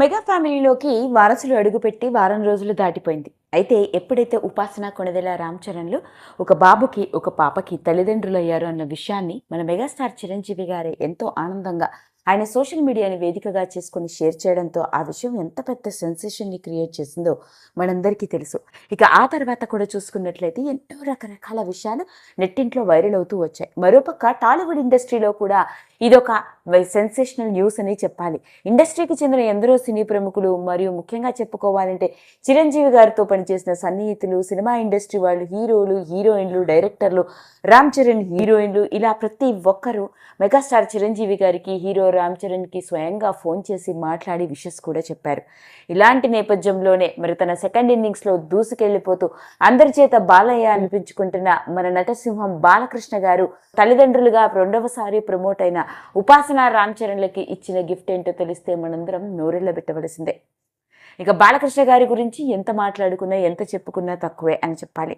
Mega ఫ్యామిలీలోకి వారసులు అడుగుపెట్టి వారం రోజులు దాటిపోయింది. అయితే ఎప్పుడైతే ఉపాసన కొనదెల రామ్చరణ్లు ఒక బాబుకి ఒక పాపకి తల్లిదండ్రులు అయ్యారు అన్న విషయాన్ని మన మెగాస్టార్ చిరంజీవి గారే ఎంతో ఆనందంగా ఆయన సోషల్ మీడియాని వేదికగా చేసుకొని షేర్ చేయడంతో ఆ విషయం ఎంత పెద్ద సెన్సేషన్ని క్రియేట్ చేసిందో మనందరికీ తెలుసు. ఇక ఆ తర్వాత కూడా చూసుకున్నట్లయితే ఎన్నో రకరకాల విషయాలు నెట్టింట్లో వైరల్ అవుతూ వచ్చాయి. మరోపక్క టాలీవుడ్ ఇండస్ట్రీలో కూడా ఇదొక సెన్సేషనల్ న్యూస్ అని చెప్పాలి. ఇండస్ట్రీకి చెందిన ఎందరో సినీ ప్రముఖులు మరియు ముఖ్యంగా చెప్పుకోవాలంటే చిరంజీవి గారితో పనిచేసిన సన్నిహితులు సినిమా ఇండస్ట్రీ వాళ్ళు హీరోలు హీరోయిన్లు డైరెక్టర్లు రామ్ చరణ్ హీరోయిన్లు ఇలా ప్రతి ఒక్కరూ మెగాస్టార్ చిరంజీవి గారికి హీరో రామ్ చరణ్కి స్వయంగా ఫోన్ చేసి మాట్లాడి విషెస్ కూడా చెప్పారు. ఇలాంటి నేపథ్యంలోనే మరి తన సెకండ్ ఇన్నింగ్స్లో దూసుకెళ్ళిపోతూ అందరి చేత బాలయ్య అనిపించుకుంటున్న మన నటసింహం బాలకృష్ణ గారు తల్లిదండ్రులుగా రెండవసారి ప్రమోట్ అయిన ఉపాసన రామ్ చరణ్లకి ఇచ్చిన గిఫ్ట్ ఏంటో తెలిస్తే మనందరం నోరెళ్ళ పెట్టవలసిందే ఇక బాలకృష్ణ గారి గురించి ఎంత మాట్లాడుకున్నా ఎంత చెప్పుకున్నా తక్కువే అని చెప్పాలి.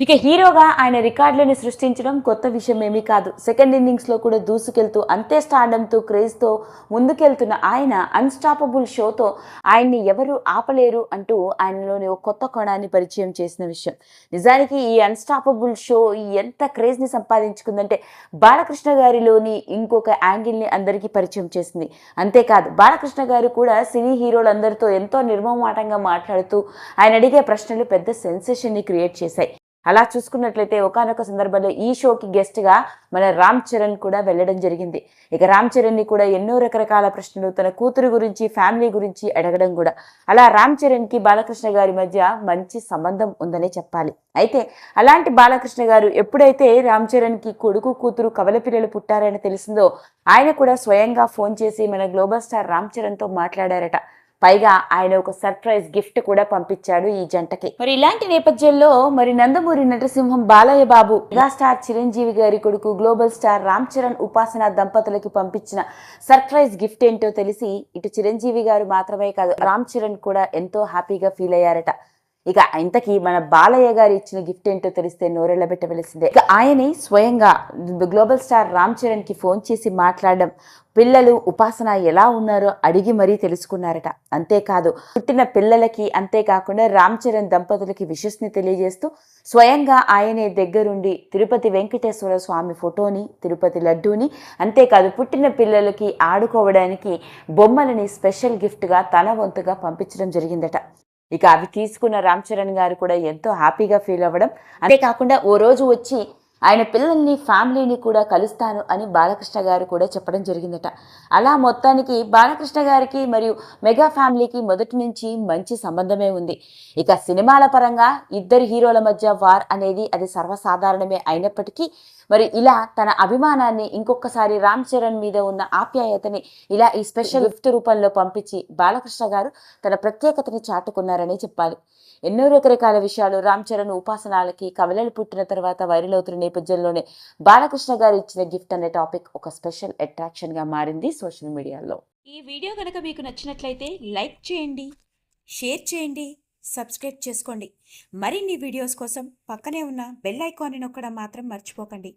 ఇక హీరోగా ఆయన రికార్డులను సృష్టించడం కొత్త విషయం ఏమీ కాదు. సెకండ్ ఇన్నింగ్స్లో కూడా దూసుకెళ్తూ అంతే స్టాండంతో క్రేజ్తో ముందుకెళ్తున్న ఆయన అన్స్టాపబుల్ షోతో ఆయన్ని ఎవరు ఆపలేరు అంటూ ఆయనలోని ఒక కొత్త కోణాన్ని పరిచయం చేసిన విషయం. నిజానికి ఈ అన్స్టాపబుల్ షో ఎంత క్రేజ్ని సంపాదించుకుందంటే బాలకృష్ణ గారిలోని ఇంకొక యాంగిల్ని అందరికీ పరిచయం చేసింది. అంతేకాదు బాలకృష్ణ గారు కూడా సినీ హీరోలందరితో ఎంతో నిర్మమాటంగా మాట్లాడుతూ ఆయన అడిగే ప్రశ్నలు పెద్ద సెన్సేషన్ని క్రియేట్ చేశాయి. అలా చూసుకున్నట్లయితే ఒకనొక సందర్భంలో ఈ షోకి గెస్ట్గా మన రామ్ చరణ్ కూడా వెళ్ళడం జరిగింది. ఇక రామ్ చరణ్ని కూడా ఎన్నో రకరకాల ప్రశ్నలు తన కూతురు గురించి ఫ్యామిలీ గురించి అడగడం కూడా. అలా రామ్ చరణ్కి బాలకృష్ణ గారి మధ్య మంచి సంబంధం ఉందనే చెప్పాలి. అయితే అలాంటి బాలకృష్ణ గారు ఎప్పుడైతే రామ్ చరణ్కి కొడుకు కూతురు కవల పిల్లలు పుట్టారని తెలిసిందో ఆయన కూడా స్వయంగా ఫోన్ చేసి మన గ్లోబల్ స్టార్ రామ్ చరణ్తో మాట్లాడారట. పైగా ఆయన ఒక సర్ప్రైజ్ గిఫ్ట్ కూడా పంపించాడు ఈ జంటకి. మరి ఇలాంటి నేపథ్యంలో మరి నందమూరి నటసింహం బాలయ్య బాబు మెగాస్టార్ చిరంజీవి గారి కొడుకు గ్లోబల్ స్టార్ రామ్ చరణ్ ఉపాసన దంపతులకి పంపించిన సర్ప్రైజ్ గిఫ్ట్ ఏంటో తెలిసి ఇటు చిరంజీవి గారు మాత్రమే కాదు రామ్ చరణ్ కూడా ఎంతో హ్యాపీగా ఫీల్ అయ్యారట. ఇక ఇంతకీ మన బాలయ్య గారు ఇచ్చిన గిఫ్ట్ ఏంటో తెలిస్తే నోరెళ్ళ పెట్టవలసిందే ఇక ఆయనే స్వయంగా గ్లోబల్ స్టార్ రామ్ చరణ్కి ఫోన్ చేసి మాట్లాడడం పిల్లలు ఉపాసన ఎలా ఉన్నారో అడిగి మరీ తెలుసుకున్నారట. అంతేకాదు పుట్టిన పిల్లలకి అంతేకాకుండా రామ్ చరణ్ దంపతులకి విషస్ని తెలియజేస్తూ స్వయంగా ఆయనే దగ్గరుండి తిరుపతి వెంకటేశ్వర స్వామి ఫోటోని తిరుపతి లడ్డూని అంతేకాదు పుట్టిన పిల్లలకి ఆడుకోవడానికి బొమ్మలని స్పెషల్ గిఫ్ట్గా తన వంతుగా పంపించడం జరిగిందట. ఇక అవి తీసుకున్న రామ్ చరణ్ గారు కూడా ఎంతో హ్యాపీగా ఫీల్ అవ్వడం. అంతేకాకుండా ఓ రోజు వచ్చి ఆయన పిల్లల్ని ఫ్యామిలీని కూడా కలుస్తాను అని బాలకృష్ణ గారు కూడా చెప్పడం జరిగిందట. అలా మొత్తానికి బాలకృష్ణ గారికి మరియు మెగా ఫ్యామిలీకి మొదటి నుంచి మంచి సంబంధమే ఉంది. ఇక సినిమాల పరంగా ఇద్దరు హీరోల మధ్య వార్ అనేది అది సర్వసాధారణమే అయినప్పటికీ మరి ఇలా తన అభిమానాన్ని ఇంకొకసారి రామ్ చరణ్ మీద ఉన్న ఆప్యాయతని ఇలా ఈ స్పెషల్ గిఫ్ట్ రూపంలో పంపించి బాలకృష్ణ గారు తన ప్రత్యేకతని చాటుకున్నారని చెప్పాలి. ఎన్నో రకరకాల విషయాలు రామ్ చరణ్ ఉపాసనాలకి కవలలు పుట్టిన తర్వాత వైరల్ అవుతున్న నేపథ్యంలోనే బాలకృష్ణ గారు ఇచ్చిన గిఫ్ట్ అనే టాపిక్ ఒక స్పెషల్ అట్రాక్షన్గా మారింది సోషల్ మీడియాలో. ఈ వీడియో కనుక మీకు నచ్చినట్లయితే లైక్ చేయండి షేర్ చేయండి సబ్స్క్రైబ్ చేసుకోండి. మరిన్ని వీడియోస్ కోసం పక్కనే ఉన్న బెల్ ఐకాన్ని నొక్కడం మాత్రం మర్చిపోకండి.